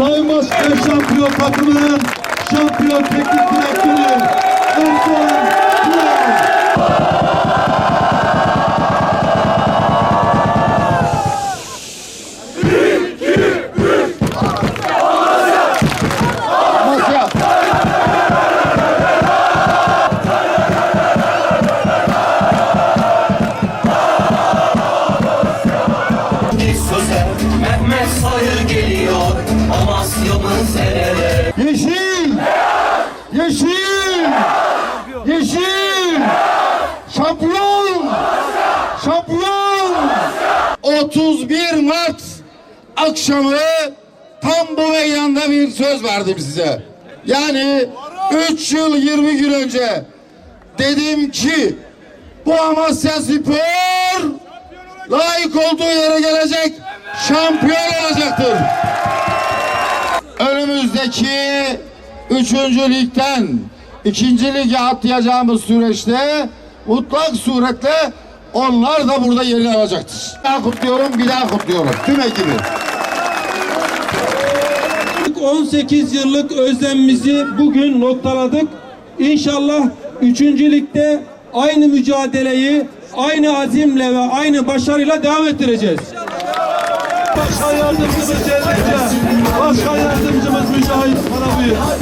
Sayın Başkan şampiyon takımının şampiyon teknik direktörü Erdoğan Kural. Yeşil! Yeşil! Yeşil! Şampiyon! Şampiyon! 31 Mart akşamı tam bu meydanda bir söz verdim size. Yani 3 yıl 20 gün önce dedim ki bu Amasya Spor layık olduğu yere gelecek şampiyon önümüzdeki üçüncü ligden ikinci lige atlayacağımız süreçte mutlak suretle onlar da burada yerini alacaktır. Bir daha kutluyorum, bir daha kutluyorum. Tüm ekibi. 18 yıllık özlemimizi bugün noktaladık. İnşallah 3. ligde aynı mücadeleyi aynı azimle ve aynı başarıyla devam ettireceğiz. Başkan yardımcımız Cevdet Başkan yardımcımız Mücahit Karabıyık.